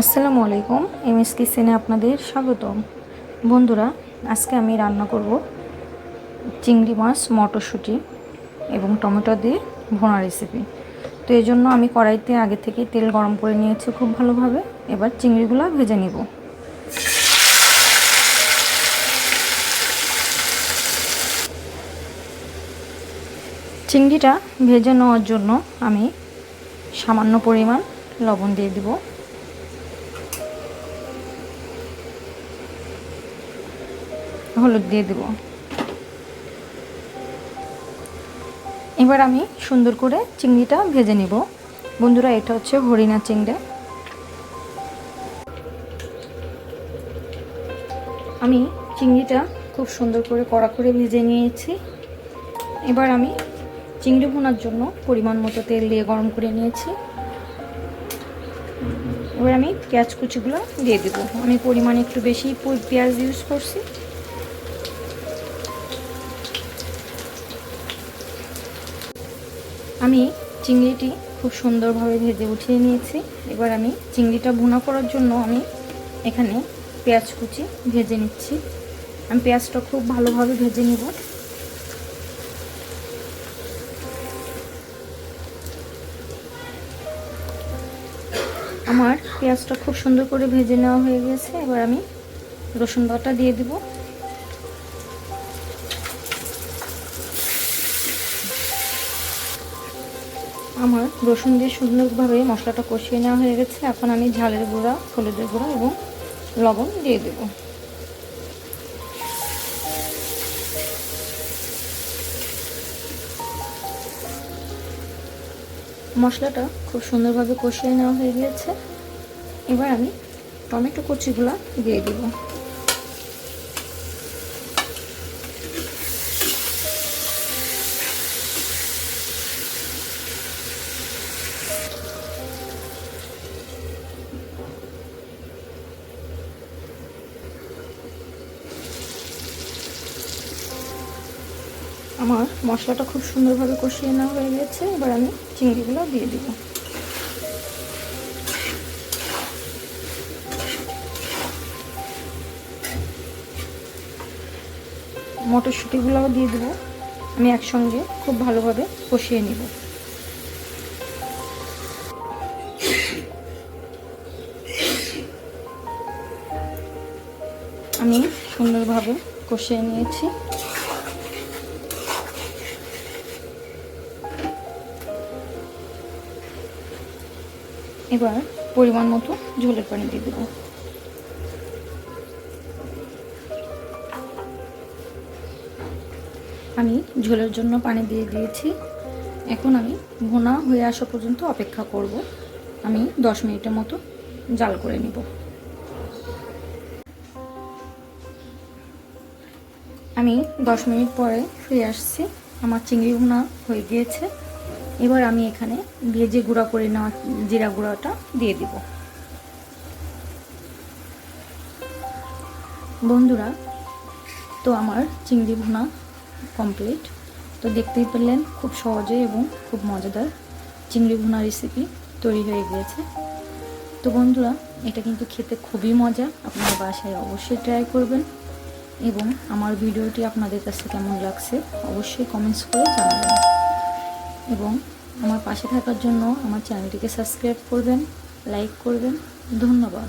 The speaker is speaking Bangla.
আসসালামু আলাইকুম এম এস কিচেনে আপনাদের স্বাগতম। বন্ধুরা, আজকে আমি রান্না করব চিংড়ি মাছ, মটরশুঁটি এবং টমেটো দিয়ে ভোনা রেসিপি তো এই জন্য আমি কড়াইতে আগে থেকে তেল গরম করে নিয়েছি খুব ভালোভাবে। এবার চিংড়িগুলো ভেজে নিব। চিংড়িটা ভেজে নেওয়ার জন্য আমি সামান্য পরিমাণ লবণ দিয়ে দিব। হলুদ দিয়ে দেব। এবার আমি সুন্দর করে চিংড়িটা ভেজে নিব। বন্ধুরা, এটা হচ্ছে হরিণা চিংড়ি। আমি চিংড়িটা খুব সুন্দর করে কড়া করে ভেজে নিয়েছি। এবার আমি চিংড়ি ভোনার জন্য পরিমাণ মতো তেল দিয়ে গরম করে নিয়েছি। এবার আমি পেঁয়াজ কুচিগুলো দিয়ে দেবো। আমি পরিমাণ একটু বেশি পেঁয়াজ ইউজ করছি। আমি চিংড়িটি খুব সুন্দরভাবে ভেজে উঠিয়ে নিয়েছি। এবার আমি চিংড়িটা ভুনা করার জন্য আমি এখানে পেঁয়াজ কুচি ভেজে নিচ্ছি। আমি পেঁয়াজটা খুব ভালোভাবে ভেজে নিব। আমার পেঁয়াজটা খুব সুন্দর করে ভেজে নেওয়া হয়ে গেছে। এবার আমি রসুন বাটা দিয়ে দিব। আমার রসুন দিয়ে সুন্দরভাবে মশলাটা কষিয়ে নেওয়া হয়ে গেছে। এখন আমি ঝালের গুঁড়া, হলুদের গুঁড়া এবং লবণ দিয়ে দেব। মশলাটা খুব সুন্দরভাবে কষিয়ে নেওয়া হয়ে গিয়েছে। এবার আমি টমেটো কচিগুলো দিয়ে দেবো। আমার মশলাটা খুব সুন্দরভাবে কষিয়ে নেওয়া হয়ে গেছে। এবার আমি চিংড়িগুলো দিয়ে দিব। মটরশুঁটিগুলোও দিয়ে দেবো। আমি একসঙ্গে খুব ভালোভাবে কষিয়ে নিব। আমি সুন্দরভাবে কষিয়ে নিয়েছি। এবার পরিমাণ মতো ঝোলের পানি দিয়ে দেবো। আমি ঝোলের জন্য পানি দিয়ে দিয়েছি। এখন আমি ভোনা হয়ে আসা পর্যন্ত অপেক্ষা করব। আমি দশ মিনিটের মতো জাল করে নিব। আমি দশ মিনিট পরে ফিরে আসছি। আমার চিংড়ি ভুনা হয়ে গিয়েছে। এবার আমি এখানে ভেজে গুঁড়া করে নেওয়া জিরা গুঁড়াটা দিয়ে দিব। বন্ধুরা, তো আমার চিংড়ি ভুনা কমপ্লিট তো দেখতেই পেলেন, খুব সহজে এবং খুব মজাদার চিংড়ি ভুনা রেসিপি তৈরি হয়ে গিয়েছে। তো বন্ধুরা, এটা কিন্তু খেতে খুবই মজা। আপনারা বাসায় অবশ্যই ট্রাই করবেন এবং আমার ভিডিওটি আপনাদের কাছে কেমন লাগছে অবশ্যই কমেন্টস করে জানাবেন। এবং আমার পাশে থাকার জন্য আমার চ্যানেলটিকে সাবস্ক্রাইব করবেন লাইক করবেন। ধন্যবাদ।